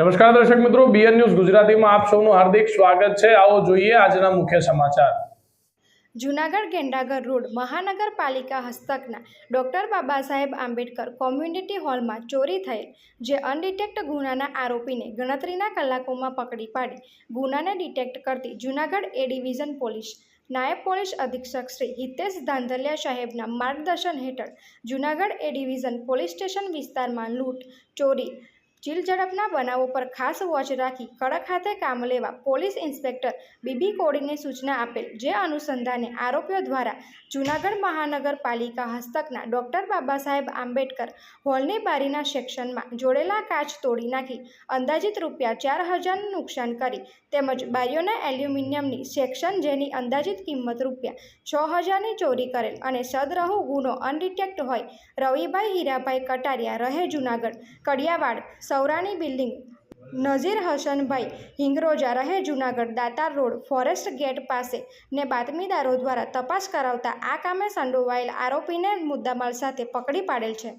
નમસ્કાર દર્શક મિત્રો બીએન ન્યૂઝ ગુજરાતીમાં આપ સૌનું હાર્દિક સ્વાગત છે. આવો જોઈએ આજના મુખ્ય સમાચાર. જૂનાગઢ ગેંડાગર રોડ મહાનગરપાલિકા હસ્તકના ડૉક્ટર બાબા સાહેબ આંબેડકર કોમ્યુનિટી હોલમાં ચોરી થયેલ, જે અનડિટેક્ટ ગુનાના આરોપીને ગણતરીના કલાકોમાં પકડી પાડી. ગુનાને ડિટેક્ટ કરતી જૂનાગઢ એ ડિવિઝન પોલીસ નાયબ પોલીસ અધિક્ષક શ્રી હિતેશ ધાંધલિયા સાહેબના માર્ગદર્શન હેઠળ Junagadh A division police station વિસ્તારમાં લૂંટ, ચોરી ઝડપના બનાવો પર ખાસ વોચ રાખી કડક હાથે કામ લેવા પોલીસ ઇન્સ્પેક્ટર બીબી કોડીને સૂચના આપેલ, જે અનુસંધાને આરોપીઓ દ્વારા જૂનાગઢ મહાનગરપાલિકા હસ્તકના ડૉક્ટર બાબા સાહેબ આંબેડકર હોલની બારીના સેક્શનમાં જોડેલા કાચ તોડી નાખી, અંદાજિત રૂપિયા ચાર હજારનું નુકસાન કરી, તેમજ બારીઓના એલ્યુમિનિયમની સેક્શન જેની અંદાજિત કિંમત રૂપિયા છ હજારની ચોરી કરેલ અને સદરહુ ગુનો અનડિટેક્ટ હોય રવિભાઈ હીરાભાઈ કટારિયા રહે જૂનાગઢ, કડિયાવાડ સૌરાણી બિલ્ડિંગ. નઝીર હસનભાઈ હિંગરોજા રહે Junagadh Datar road forest gate પાસે ને બાતમીદારો દ્વારા તપાસ કરાવતા આ કામે સંડોવાયેલ આરોપીને મુદ્દામાલ સાથે પકડી પાડેલ છે.